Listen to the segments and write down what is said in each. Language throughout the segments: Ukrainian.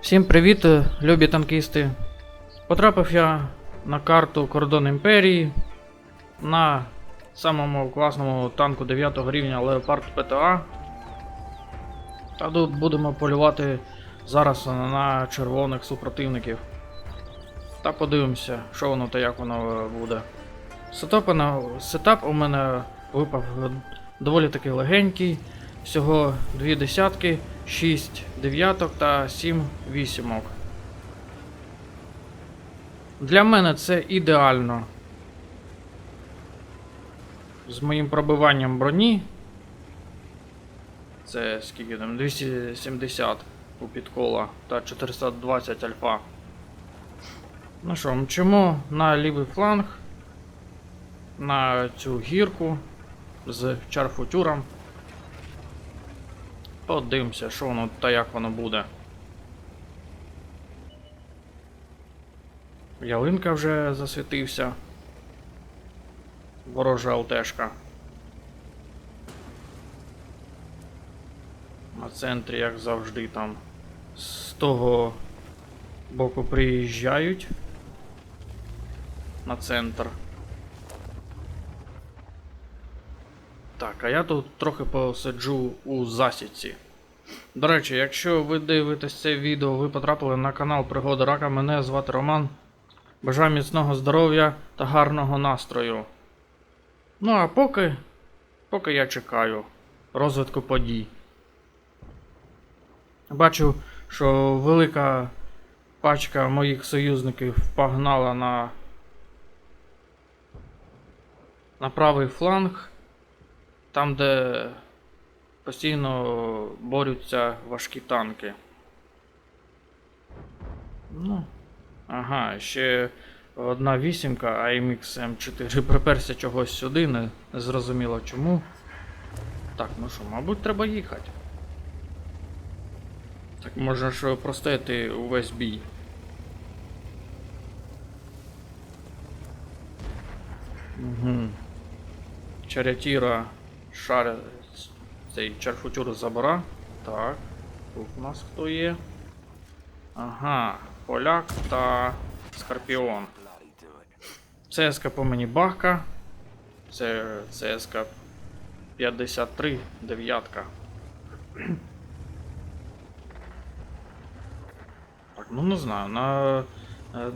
Всім привіт, е, любі танкісти. Потрапив я на карту Кордон Імперії на самому класному танку 9 рівня Leopard PTA. Та тут будемо полювати зараз на червоних супротивників. Та подивимося, що воно та як воно е, буде. Сетап, сетап у мене випав е, доволі таки легенький. Всього дві десятки, 6 дев'яток та 7 вісімок. Для мене це ідеально. З моїм пробиванням броні. Це скільки там? 270 у підкола та 420 альфа. Ну що, мчимо на лівий фланг. На цю гірку з чарфутюром. Подивимося, що воно та як воно буде. Ялинка вже засвітився. Ворожа ЛТшка. На центрі, як завжди, там з того боку приїжджають на центр. Так, а я тут трохи посиджу у засідці. До речі, якщо ви дивитесь це відео, ви потрапили на канал Пригоди Рака, мене звати Роман. Бажаю міцного здоров'я та гарного настрою. Ну а поки. Поки я чекаю розвитку подій. Бачу, що велика пачка моїх союзників погнала на. на правий фланг. Там, де постійно борються важкі танки. Ну. Ага, ще одна вісімка AMX M4 приперся чогось сюди, не зрозуміло чому. Так, ну що, мабуть, треба їхати. Так можна ж простояти увесь бій. Угу. Чарятіра шар цей чарфутюр забора. Так. Тут у нас хто є? Ага, поляк та скорпіон. ЦСК по мені бахка. Це ЦСК 53 дев'ятка. Так, ну не знаю, на е,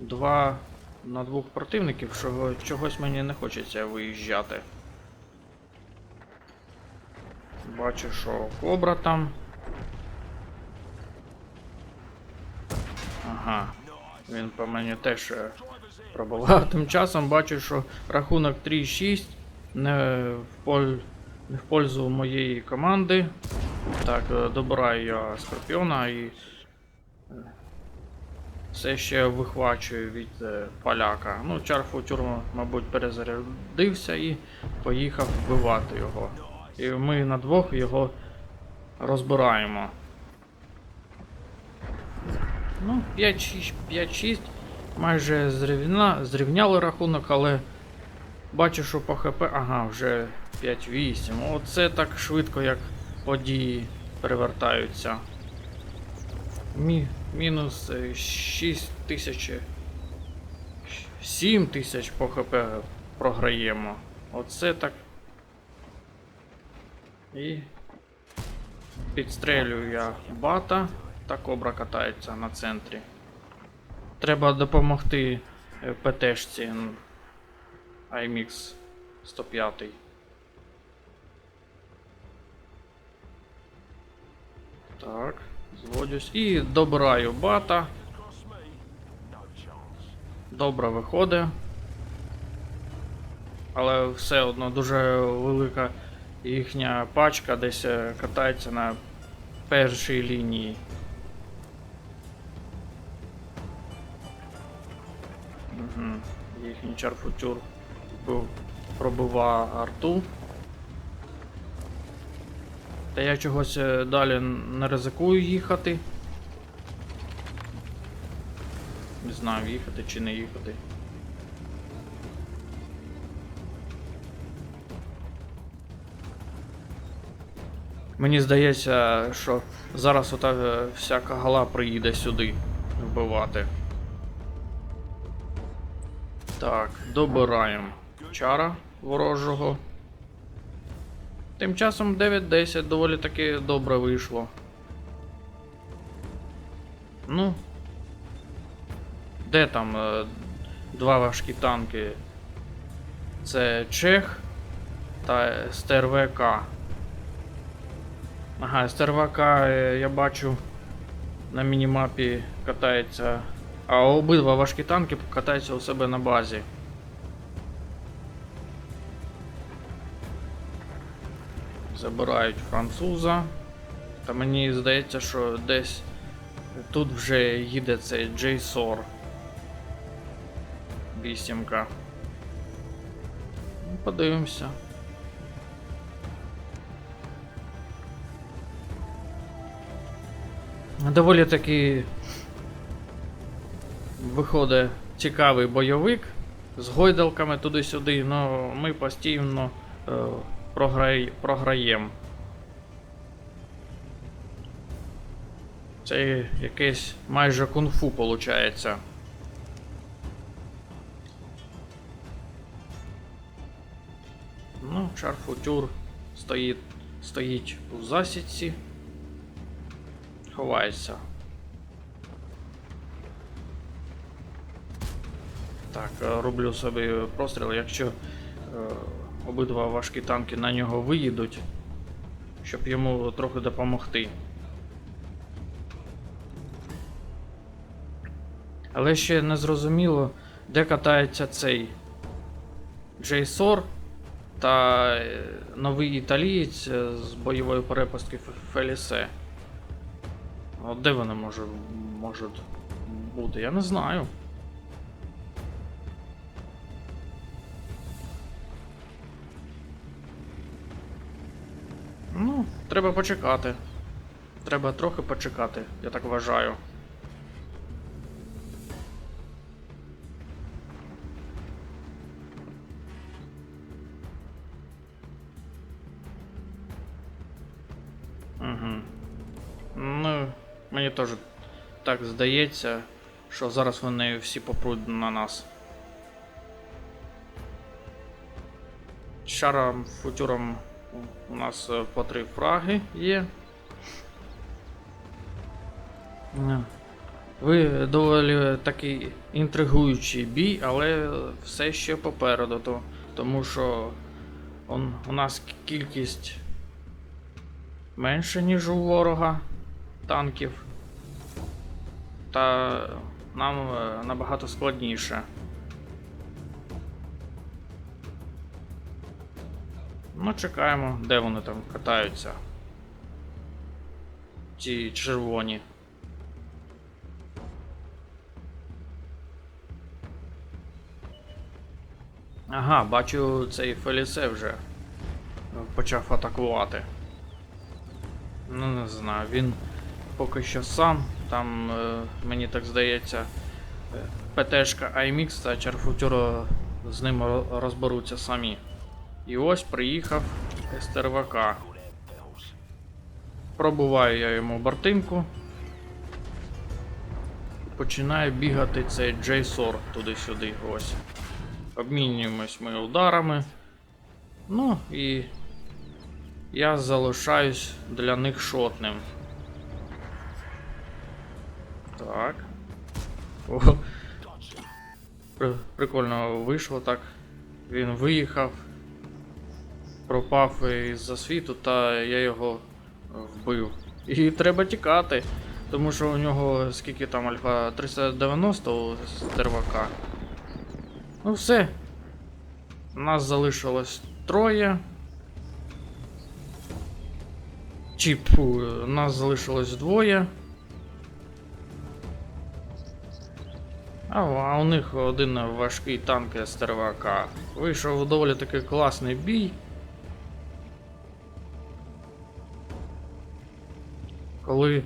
два на двох противників чого, чогось мені не хочеться виїжджати. Бачу, що кобра там. Ага. Він по мені теж е, пробував. Тим часом бачу, що рахунок 3-6 не поль... не в пользу моєї команди. Так, е, добираю я Скорпіона і е, все ще вихвачую від поляка. Ну, чарфутюр, мабуть, перезарядився і поїхав вбивати його. І ми на двох його розбираємо. Ну, 5-6, 5-6. Майже зрівня... зрівняли рахунок, але бачу, що по ХП. Ага, вже 5-8. Оце так швидко, як події перевертаються. Мі... Мінус 6 тисяч. 7 тисяч по ХП програємо. Оце так. І підстрелюю я бата. Та кобра катається на центрі. Треба допомогти е, ПТшці IMX 105. Так, зводюсь. І добираю бата. Добре виходить. Але все одно дуже велика їхня пачка десь е, катається на першій лінії. Угу. Їхній чарфутюр був пробивав арту. Та я чогось е, далі не ризикую їхати. Не знаю, їхати чи не їхати. Мені здається, що зараз ота е, всяка гала приїде сюди вбивати. Так, добираємо чара ворожого. Тим часом 9-10 доволі таки добре вийшло. Ну. Де там е, два важкі танки? Це Чех та СТРВК. Ага, СТРВК е, я бачу на мінімапі катається. А обидва важкі танки катаються у себе на базі. Забирають француза. Та мені здається, що десь тут вже їде цей JSOR. Вісімка. Ну, Подивимося. Доволі таки виходить цікавий бойовик з гойдалками туди-сюди, але ми постійно е, програй, програємо. Це якесь майже кунг-фу виходить. Ну, шарфутюр стоїть, стоїть у засідці. Ховається. Так, е, роблю собі простріл, якщо е, обидва важкі танки на нього виїдуть, щоб йому трохи допомогти. Але ще не зрозуміло, де катається цей JSOR та е, новий італієць е, з бойової перепустки Фелісе. От де вони може, можуть бути? Я не знаю. Ну, треба почекати. Треба трохи почекати, я так вважаю. Угу. Ну, мені теж так здається, що зараз вони всі попруть на нас. Шаром, футюром у нас е, по три фраги є. Е, Ви доволі такий інтригуючий бій, але все ще попереду, то, тому що у нас кількість менше, ніж у ворога танків. Та нам е, набагато складніше. Ну, чекаємо, де вони там катаються. Ті червоні. Ага, бачу цей Фелісе вже почав атакувати. Ну, не знаю, він поки що сам. Там, е, мені так здається, е, ПТшка IMX та Чарфутюро з ним розберуться самі. І ось приїхав СТРВК. Пробуваю я йому бортинку. Починає бігати цей JSOR туди-сюди. Ось. Обмінюємось ми ударами. Ну і я залишаюсь для них шотним. Так. О. Прикольно вийшло так. Він виїхав, пропав із засвіту, та я його вбив. І треба тікати, тому що у нього скільки там альфа 390 у стервака. Ну все. Нас залишилось троє. Тьфу, нас залишилось двоє. А, у них один важкий танк СТРВК. Вийшов доволі таки класний бій. Коли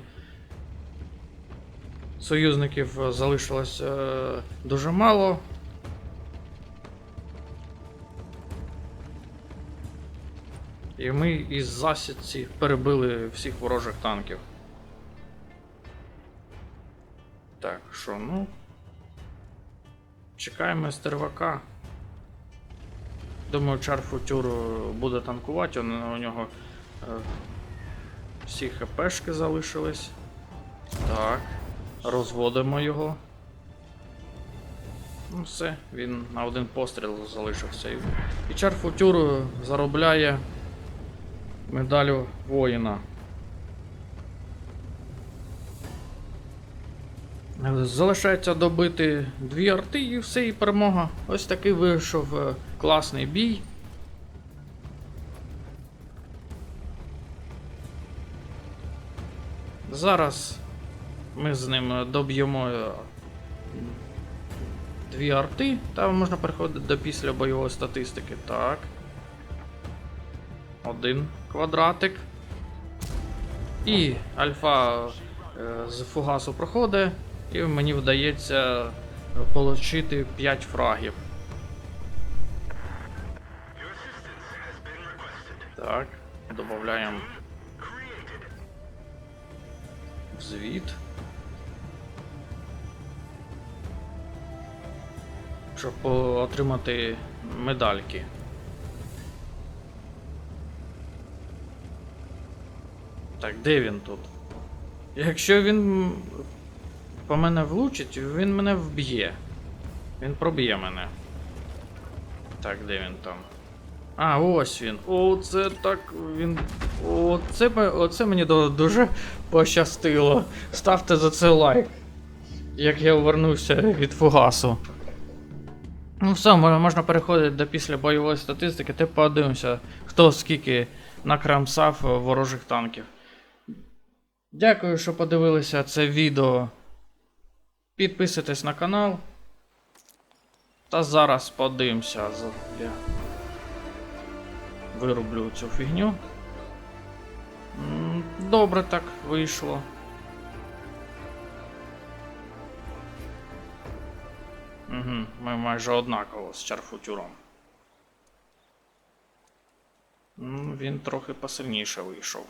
союзників залишилось е, дуже мало. І ми із засідці перебили всіх ворожих танків. Так, що, ну. Чекаємо стервака. Думаю, Чарфутюр буде танкувати, у нього е, всі хпшки залишились. Так. Розводимо його. Ну все, він на один постріл залишився. І- І Чарфутюр заробляє медалю воїна. Залишається добити дві арти і все, і перемога. Ось такий вийшов е, класний бій. Зараз ми з ним доб'ємо е, дві арти, та можна переходити до після бойової статистики. Так. Один квадратик. І альфа е, з фугасу проходить, і мені вдається отримати 5 фрагів. Так, додаємо звіт. Щоб о- отримати медальки. Так, де він тут? Якщо він по мене влучить, він мене вб'є. Він проб'є мене. Так, де він там? А, ось він. О, це так він. Оце, оце мені дуже пощастило. Ставте за це лайк. Як я повернувся від фугасу. Ну все, можна переходити до після бойової статистики, ти подивимося, хто скільки накрамсав ворожих танків. Дякую, що подивилися це відео. Підписуйтесь на канал. Та зараз подивимося. Я вироблю цю фігню. Добре так вийшло. Угу, ми майже однаково з чарфутюром. Він трохи посильніше вийшов.